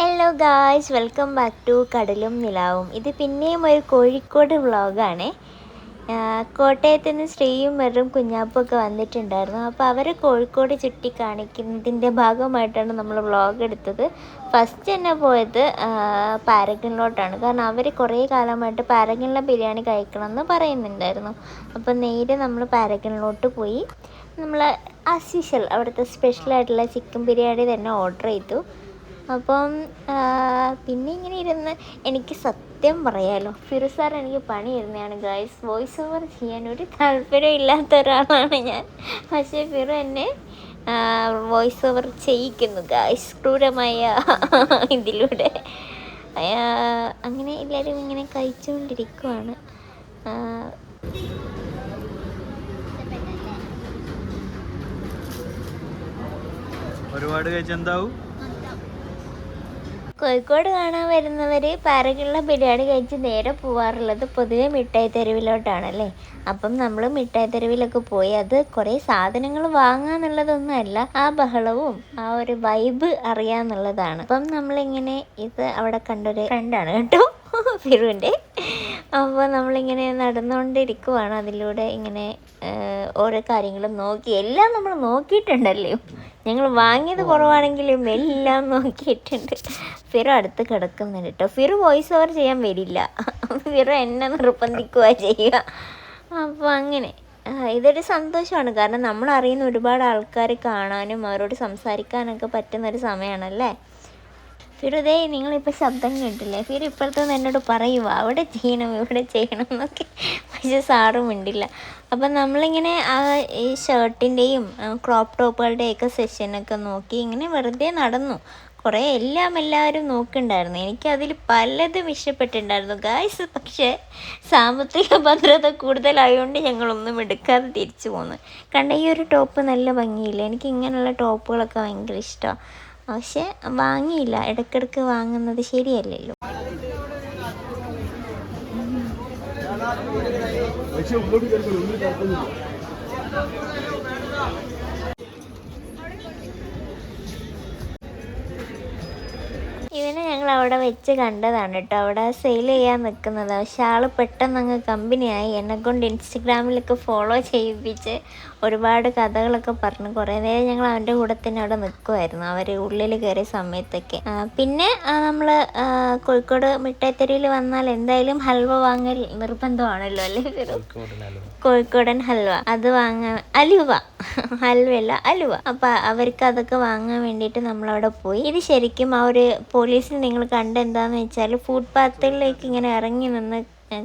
Hello guys welcome back to കടലും നിലാവും ഇത് പിന്നെയും ഒരു കോഴിക്കോട് വ്ളോഗാണ്. കോട്ടയത്ത് നിന്ന് ശ്രീയും മെറും കുഞ്ഞാപ്പും ഒക്കെ വന്നിട്ടുണ്ടായിരുന്നു. അപ്പോൾ അവർ കോഴിക്കോട് ചുറ്റി കാണിക്കുന്നതിന്റെ ഭാഗമായിട്ടാണ് നമ്മൾ വ്ളോഗ് എടുത്തത്. ഫസ്റ്റ് തന്നെ പോയത് പാരഗണിലോട്ടാണ് കാരണം അവർ കുറേ കാലമായിട്ട് പാരഗണിലെ ബിരിയാണി കഴിക്കണമെന്ന് പറയുന്നുണ്ടായിരുന്നു. അപ്പോൾ നേരെ നമ്മൾ പാരഗണിലോട്ട് പോയി. നമ്മൾ ആസ് അവിടുത്തെ സ്പെഷ്യലായിട്ടുള്ള ചിക്കൻ ബിരിയാണി തന്നെ ഓർഡർ ചെയ്തു. അപ്പം പിന്നെ ഇങ്ങനെ ഇരുന്ന് എനിക്ക് സത്യം പറയാലോ. ഫിറു സാർ എനിക്ക് പണി ഇരുന്നതാണ് ഗായ്സ് വോയിസ് ഓവർ ചെയ്യാൻ ഒരു താല്പര്യം ഇല്ലാത്ത ഒരാളാണ് ഞാൻ. പക്ഷേ ഫിറു എന്നെ വോയിസ് ഓവർ ചെയ്യിക്കുന്നു ഗായ്സ് ക്രൂരമായ ഇതിലൂടെ. അങ്ങനെ എല്ലാവരും ഇങ്ങനെ കഴിച്ചുകൊണ്ടിരിക്കുവാണ്. ഒരുപാട് കഴിച്ച് എന്താവും കോഴിക്കോട് കാണാൻ വരുന്നവർ പാറകളിലെ ബിരിയാണി കഴിച്ച് നേരെ പോവാറുള്ളത് പൊതുവെ മിഠായി തെരുവിലോട്ടാണല്ലേ? അപ്പം നമ്മൾ മിഠായി തെരുവിലൊക്കെ പോയി അത് കുറേ സാധനങ്ങൾ വാങ്ങാന്നുള്ളതൊന്നുമല്ല ആ ബഹളവും ആ ഒരു വൈബ് അറിയാന്നുള്ളതാണ്. അപ്പം നമ്മളിങ്ങനെ ഇത് അവിടെ കണ്ടൊരു ഫ്രണ്ടാണ് കേട്ടോ ഫിറുവിന്റെ അപ്പോൾ നമ്മളിങ്ങനെ നടന്നുകൊണ്ടിരിക്കുവാണ് അതിലൂടെ ഇങ്ങനെ ഓരോ കാര്യങ്ങളും നോക്കി എല്ലാം നമ്മൾ നോക്കിയിട്ടുണ്ടല്ലോ? ഞങ്ങൾ വാങ്ങിയത് കുറവാണെങ്കിലും എല്ലാം നോക്കിയിട്ടുണ്ട്. ഫിറ അടുത്ത് കിടക്കുന്നുണ്ട് കേട്ടോ ഫിറു വോയിസ് ഓവർ ചെയ്യാൻ വരില്ല. ഫിറ എന്നെ നിർബന്ധിക്കുക ചെയ്യുക. അപ്പോൾ അങ്ങനെ ഇതൊരു സന്തോഷമാണ്. കാരണം നമ്മൾ അറിയുന്ന ഒരുപാട് ആൾക്കാർ കാണാനും അവരോട് സംസാരിക്കാനൊക്കെ പറ്റുന്നൊരു സമയമാണല്ലേ ഫിറുദേ നിങ്ങളിപ്പോൾ ശബ്ദം കേട്ടില്ലേ? ഫിറു ഇപ്പോഴത്തെ എന്നോട് പറയുക അവിടെ ചെയ്യണം ഇവിടെ ചെയ്യണം എന്നൊക്കെ പക്ഷെ സാറും മിണ്ടില്ല. അപ്പം നമ്മളിങ്ങനെ ആ ഈ ഷർട്ടിന്റെയും ക്രോപ്പ് ടോപ്പുകളുടെയൊക്കെ സെഷനൊക്കെ നോക്കി ഇങ്ങനെ വെറുതെ നടന്നു. കുറേ എല്ലാം എല്ലാവരും നോക്കുന്നുണ്ടായിരുന്നു എനിക്കതിൽ പലതും ഇഷ്ടപ്പെട്ടിട്ടുണ്ടായിരുന്നു. ഗായ്സ് പക്ഷേ സാമ്പത്തിക ഭദ്രത കൂടുതലായതുകൊണ്ട് ഞങ്ങളൊന്നും എടുക്കാതെ തിരിച്ചു പോന്നു. കണ്ട ഈ ഒരു ടോപ്പ് നല്ല ഭംഗിയില്ല? എനിക്ക് ഇങ്ങനെയുള്ള ടോപ്പുകളൊക്കെ ഭയങ്കര ഇഷ്ടമാണ് പക്ഷേ വാങ്ങിയില്ല. ഇടയ്ക്കിടയ്ക്ക് വാങ്ങുന്നത് ശരിയല്ലല്ലോ. 지금 올라오는 걸 올리지 않거든요. ഇവനെ ഞങ്ങൾ അവിടെ വെച്ച് കണ്ടതാണ് കേട്ടോ. അവിടെ സെയിൽ ചെയ്യാൻ നിൽക്കുന്നത് പക്ഷെ ആൾ പെട്ടെന്ന് അങ്ങ് കമ്പനിയായി. എന്നെ കൊണ്ട് ഇൻസ്റ്റഗ്രാമിലൊക്കെ ഫോളോ ചെയ്യിപ്പിച്ച് ഒരുപാട് കഥകളൊക്കെ പറഞ്ഞു. കുറേ നേരം ഞങ്ങൾ അവന്റെ കൂടെ തന്നെ അവിടെ നിൽക്കുമായിരുന്നു അവർ ഉള്ളിൽ കയറിയ സമയത്തൊക്കെ. പിന്നെ നമ്മൾ കോഴിക്കോട് മിഠായിത്തെരുവിൽ വന്നാൽ എന്തായാലും ഹൽവ വാങ്ങൽ നിർബന്ധമാണല്ലോ അല്ലേ കോഴിക്കോടൻ ഹൽവ. അത് വാങ്ങാൻ അലുവ. ഹൽവയല്ല അലുവ. അപ്പം അവർക്ക് അതൊക്കെ വാങ്ങാൻ വേണ്ടിയിട്ട് നമ്മളവിടെ പോയി. ഇത് ശരിക്കും ആ ഒരു പോലീസിൽ നിങ്ങൾ കണ്ട എന്താന്ന് വെച്ചാൽ ഫുട്പാത്തുകളിലേക്ക് ഇങ്ങനെ ഇറങ്ങി നിന്ന്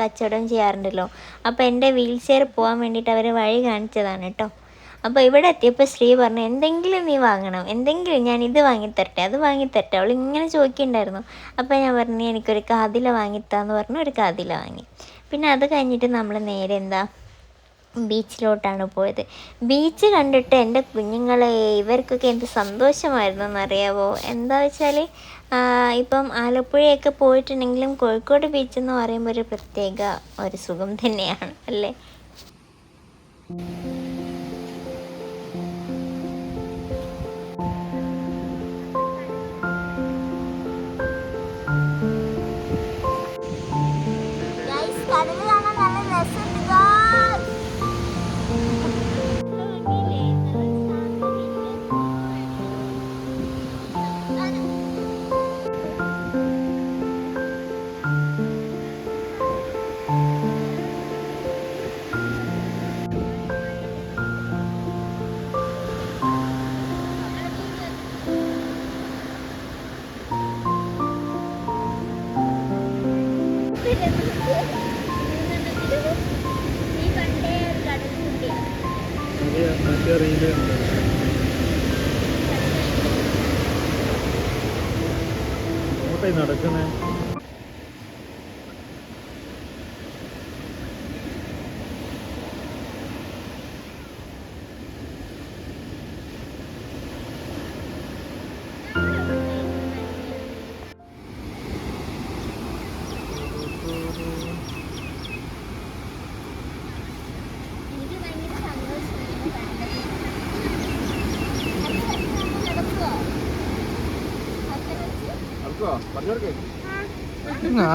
കച്ചവടം ചെയ്യാറുണ്ടല്ലോ. അപ്പോൾ എന്റെ വീൽ ചെയർ പോകാൻ വേണ്ടിയിട്ട് അവർ വഴി കാണിച്ചതാണ് കേട്ടോ. അപ്പോൾ ഇവിടെ എത്തിയപ്പോൾ ശ്രീ പറഞ്ഞു എന്തെങ്കിലും നീ വാങ്ങണം. എന്തെങ്കിലും ഞാൻ ഇത് വാങ്ങിത്തരട്ടെ അത് വാങ്ങിത്തരട്ടെ. അവൾ ഇങ്ങനെ ചോദിക്കുന്നുണ്ടായിരുന്നു. അപ്പോൾ ഞാൻ പറഞ്ഞു എനിക്കൊരു കാതില വാങ്ങിത്താന്ന് പറഞ്ഞു ഒരു കാതില വാങ്ങി. പിന്നെ അത് കഴിഞ്ഞിട്ട് നമ്മൾ നേരെ എന്താ ബീച്ചിലോട്ടാണ് പോയത്. ബീച്ച് കണ്ടിട്ട് എന്റെ കുഞ്ഞുങ്ങളെ ഇവർക്കൊക്കെ എന്ത് സന്തോഷമായിരുന്നു എന്നറിയാവോ എന്താ വെച്ചാൽ ഇപ്പം ആലപ്പുഴയൊക്കെ പോയിട്ടുണ്ടെങ്കിലും കോഴിക്കോട് ബീച്ച് എന്ന് പറയുമ്പോൾ ഒരു പ്രത്യേക ഒരു സുഖം തന്നെയാണ് അല്ലേ? നടക്കണേ എനിക്ക് ആ.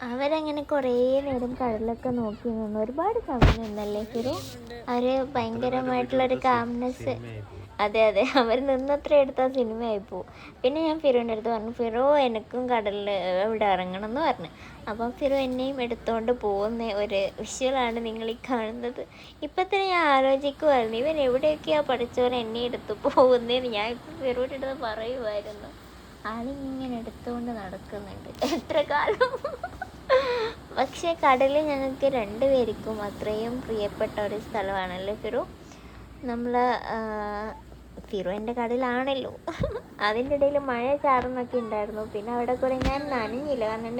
അവരങ്ങനെ കുറേ നേരം കടലൊക്കെ നോക്കി നിന്നു ഒരുപാട് സമയം നിന്നല്ലേ ഒരു അവർ ഭയങ്കരമായിട്ടുള്ളൊരു കാംനെസ് അതെ അതെ. അവർ നിന്നത്ര എടുത്ത സിനിമയായി പോ പിന്നെ ഞാൻ ഫിറോന്റെ അടുത്ത് പറഞ്ഞു ഫിറോ എനിക്കും കടലിൽ ഇവിടെ ഇറങ്ങണം എന്ന് പറഞ്ഞു. അപ്പം ഫിറോ എന്നെയും എടുത്തുകൊണ്ട് പോകുന്ന ഒരു വിഷ്വലാണ് നിങ്ങൾ ഈ കാണുന്നത്. ഇപ്പം തന്നെ ഞാൻ ആലോചിക്കുമായിരുന്നു ഇവൻ എവിടെയൊക്കെയാണ് പഠിച്ചവൻ എന്നെ എടുത്തു പോകുന്നതെന്ന് ഞാൻ ഇപ്പം ഫിറോന്റെ അടുത്ത് പറയുമായിരുന്നു ആളിങ്ങനെ എടുത്തുകൊണ്ട് നടക്കുന്നുണ്ട്. എത്ര കാലം? പക്ഷേ കടൽ ഞങ്ങൾക്ക് രണ്ടുപേർക്കും അത്രയും പ്രിയപ്പെട്ട ഒരു സ്ഥലമാണല്ലേ ഫിറോ? നമ്മൾ ഫിറു എന്റെ കടലാണല്ലോ. അതിന്റെ ഇടയിൽ മഴ ചാറുന്നൊക്കെ ഉണ്ടായിരുന്നു. പിന്നെ അവിടെ കൂടെ ഞാൻ നനഞ്ഞില്ല. കാരണം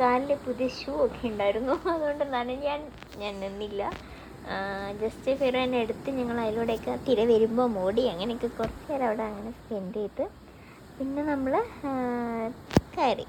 കാലിൽ പുതിയ ഷൂ ഒക്കെ ഉണ്ടായിരുന്നു. അതുകൊണ്ട് നനഞ്ഞാൻ ഞാൻ നിന്നില്ല. ജസ്റ്റ് ഫിറോ എന്നെ എടുത്ത് ഞങ്ങൾ അതിലൂടെയൊക്കെ തിര വരുമ്പോൾ മോടി അങ്ങനെയൊക്കെ കുറച്ച് നേരം അവിടെ അങ്ങനെ സ്പെൻഡ് ചെയ്ത്. പിന്നെ നമ്മൾ കയറി.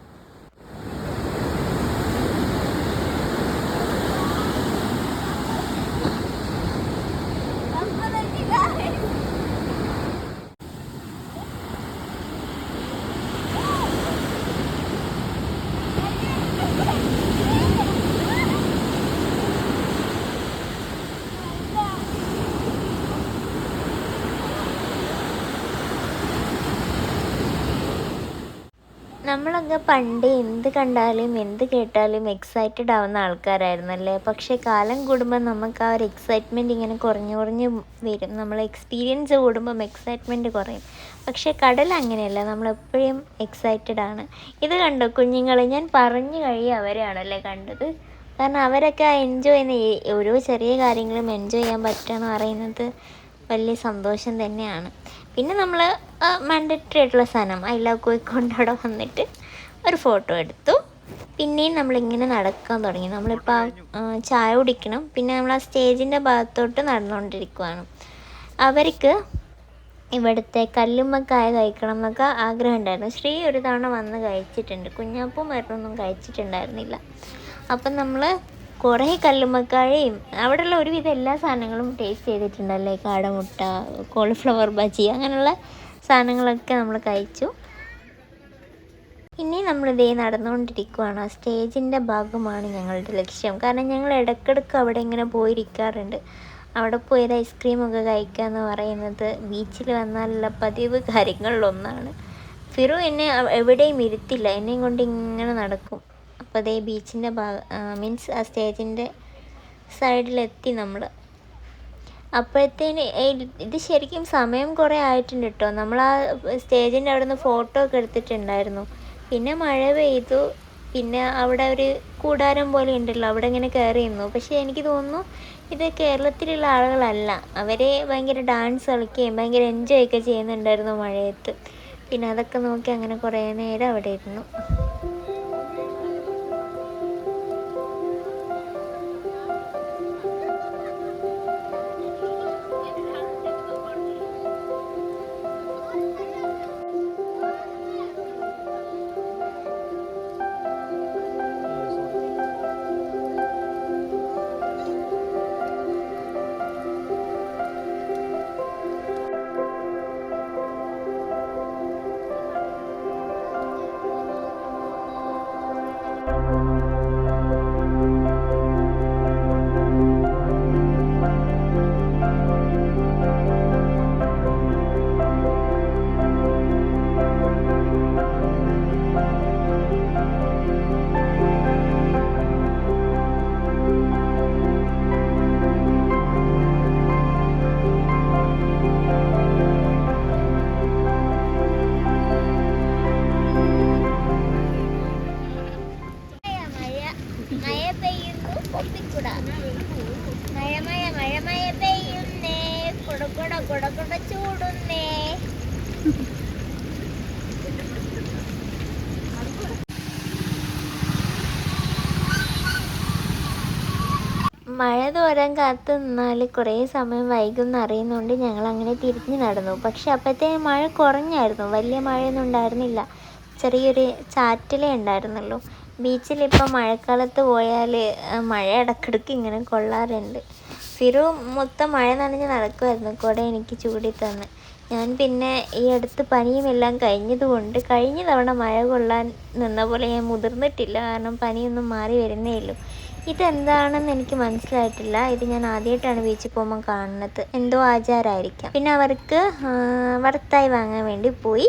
നമ്മളൊക്കെ പണ്ട് എന്ത് കണ്ടാലും എന്ത് കേട്ടാലും എക്സൈറ്റഡ് ആവുന്ന ആൾക്കാരായിരുന്നല്ലേ? പക്ഷേ കാലം കൂടുമ്പോൾ നമുക്ക് ആ ഒരു എക്സൈറ്റ്മെന്റ് ഇങ്ങനെ കുറഞ്ഞു കുറഞ്ഞ് വരും. നമ്മൾ എക്സ്പീരിയൻസ് കൂടുമ്പം എക്സൈറ്റ്മെന്റ് കുറയും. പക്ഷേ കടൽ അങ്ങനെയല്ല. നമ്മളെപ്പോഴും എക്സൈറ്റഡ് ആണ്. ഇത് കണ്ടോ കുഞ്ഞുങ്ങളെ? ഞാൻ പറഞ്ഞു കഴിയും അവരെയാണല്ലേ കണ്ടത്. കാരണം അവരൊക്കെ എൻജോയ് ചെയ്യുന്ന ഓരോ ചെറിയ കാര്യങ്ങളും എൻജോയ് ചെയ്യാൻ പറ്റുക എന്ന് പറയുന്നത് വലിയ സന്തോഷം തന്നെയാണ്. പിന്നെ നമ്മൾ മാൻഡറ്ററി ആയിട്ടുള്ള സാധനം ഐ ലവ് കോഴിക്കോട് അവിടെ വന്നിട്ട് ഒരു ഫോട്ടോ എടുത്തു. പിന്നെയും നമ്മളിങ്ങനെ നടക്കാൻ തുടങ്ങി. നമ്മളിപ്പോൾ ചായ കുടിക്കണം. പിന്നെ നമ്മൾ ആ സ്റ്റേജിന്റെ ഭാഗത്തോട്ട് നടന്നുകൊണ്ടിരിക്കുവാണ് അവർക്ക് ഇവിടുത്തെ കല്ലുമ്മക്കായ കഴിക്കണം എന്നൊക്കെ ആഗ്രഹം ഉണ്ടായിരുന്നു. ശ്രീ ഒരു തവണ വന്ന് കഴിച്ചിട്ടുണ്ട്. കുഞ്ഞാപ്പും മരുന്നൊന്നും കഴിച്ചിട്ടുണ്ടായിരുന്നില്ല. അപ്പം നമ്മൾ കുറേ കല്ലുമ്മക്കായയും അവിടെയുള്ള ഒരുവിധം എല്ലാ സാധനങ്ങളും ടേസ്റ്റ് ചെയ്തിട്ടുണ്ടല്ലേ? കാടമുട്ട കോളിഫ്ലവർ ബജി അങ്ങനെയുള്ള സാധനങ്ങളൊക്കെ നമ്മൾ കഴിച്ചു. ഇനി നമ്മളിതേ നടന്നുകൊണ്ടിരിക്കുവാണ്. ആ സ്റ്റേജിന്റെ ഭാഗമാണ് ഞങ്ങളുടെ ലക്ഷ്യം. കാരണം ഞങ്ങൾ ഇടയ്ക്കിടയ്ക്ക് അവിടെ ഇങ്ങനെ പോയിരിക്കാറുണ്ട്. അവിടെ പോയത് ഐസ്ക്രീം ഐസ്ക്രീമൊക്കെ കഴിക്കുക എന്ന് പറയുന്നത് ബീച്ചിൽ വന്നാലുള്ള പതിവ് കാര്യങ്ങളിലൊന്നാണ്. ഫിറു എന്നെ എവിടെയും ഇരുത്തില്ല. എന്നെയും കൊണ്ട് ഇങ്ങനെ നടക്കും. അപ്പോൾ അതേ ബീച്ചിന്റെ ഭാഗ മീൻസ് ആ സ്റ്റേജിന്റെ സൈഡിലെത്തി നമ്മൾ അപ്പോഴത്തേന് ഇത് ശരിക്കും സമയം കുറേ ആയിട്ടുണ്ട് കേട്ടോ. നമ്മൾ ആ സ്റ്റേജിന്റെ അവിടെ നിന്ന് ഫോട്ടോ ഒക്കെ എടുത്തിട്ടുണ്ടായിരുന്നു. പിന്നെ മഴ പെയ്തു. പിന്നെ അവിടെ ഒരു കൂടാരം പോലെ ഉണ്ടല്ലോ അവിടെ ഇങ്ങനെ കയറി നിന്നു പക്ഷേ എനിക്ക് തോന്നുന്നു ഇത് കേരളത്തിലുള്ള ആളുകളല്ല. അവരെ ഭയങ്കര ഡാൻസ് കളിക്കുകയും ഭയങ്കര എൻജോയ് ഒക്കെ ചെയ്യുന്നുണ്ടായിരുന്നു മഴയത്ത്. പിന്നെ അതൊക്കെ നോക്കി അങ്ങനെ കുറേ നേരം അവിടെ ഇരുന്നു. മഴ മഴ തോരാൻ കാത്തു നിന്നാൽ കുറേ സമയം വൈകുമെന്ന് അറിയുന്നതുകൊണ്ട് ഞങ്ങൾ അങ്ങനെ തിരിഞ്ഞു നടന്നു. പക്ഷെ അപ്പോഴത്തെ മഴ കുറഞ്ഞായിരുന്നു. വലിയ മഴയൊന്നും ഉണ്ടായിരുന്നില്ല. ചെറിയൊരു ചാറ്റലേ ഉണ്ടായിരുന്നുള്ളൂ. ബീച്ചിൽ ഇപ്പോൾ മഴക്കാലത്ത് പോയാൽ മഴ ഇടക്കിടക്ക് ഇങ്ങനെ കൊള്ളാറുണ്ട്. ഫിറു മൊത്തം മഴ നനഞ്ഞ് നടക്കുമായിരുന്നു കുട എനിക്ക് ചൂടി തന്ന്. ഞാൻ പിന്നെ ഈ അടുത്ത് പനിയും എല്ലാം കഴിഞ്ഞതുകൊണ്ട് കഴിഞ്ഞ തവണ മഴ കൊള്ളാൻ നിന്ന പോലെ ഞാൻ മുതിർന്നിട്ടില്ല. കാരണം പനിയൊന്നും മാറി വരുന്നേ ഉള്ളൂ ഇതെന്താണെന്ന് എനിക്ക് മനസ്സിലായിട്ടില്ല. ഇത് ഞാൻ ആദ്യമായിട്ടാണ് ബീച്ചിൽ പോകുമ്പോൾ കാണുന്നത്. എന്തോ ആചാരമായിരിക്കാം പിന്നെ അവർക്ക് വറുത്തായി വാങ്ങാൻ വേണ്ടി പോയി.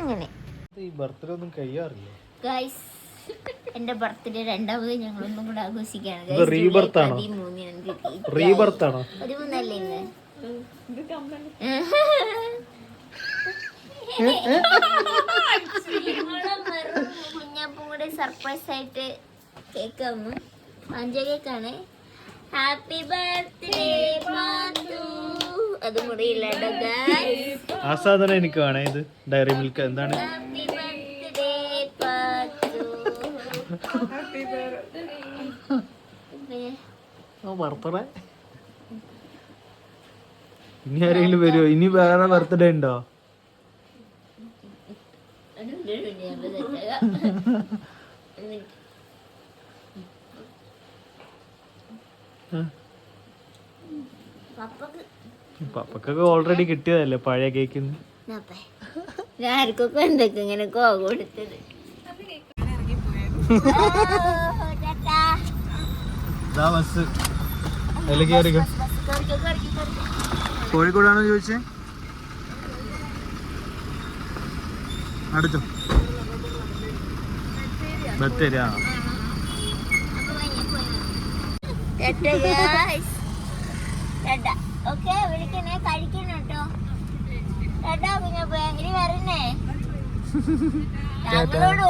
അങ്ങനെ. ഈ ബർത്ത്ഡേ ഒന്നും കഴിയാറില്ല? ഗൈസ് എന്റെ ബർത്ത്ഡേ രണ്ടാമത് ഞങ്ങൾ ഒന്നും കൂടെ ആഘോഷിക്കുകയാണ്. കുഞ്ഞപ്പൂടെ ഇന്ന്? കുഞ്ഞാപ്പും കൂടെ സർപ്രൈസ് ആയിട്ട് കേക്ക് വന്നു പഞ്ച ഹാപ്പി ബർത്ത്ഡേ അതും ആ സാധനം എനിക്ക് വേണേ ഇത്. ഡയറി മിൽക്ക് എന്താണ്? ഇനി ആരെങ്കിലും വരുമോ ഇനി വേറെ ബർത്ത്ഡേ ഉണ്ടോ? പപ്പക്കൊക്കെ ഓൾറെഡി കിട്ടിയതല്ലേ പഴയ കേക്ക് ആർക്കൊക്കെ എന്തൊക്കെ ഇങ്ങനെ കോ കൊടുത്തത്? ബസ്. കോഴിക്കോടാണോ ചോദിച്ചേ? അടുത്തോ? ബത്തേരി ആ ഓക്കേ വിളിക്കണേ കഴിക്കണം കേട്ടോ പിന്നെ ഇനി വരണേ? ഞങ്ങളോട്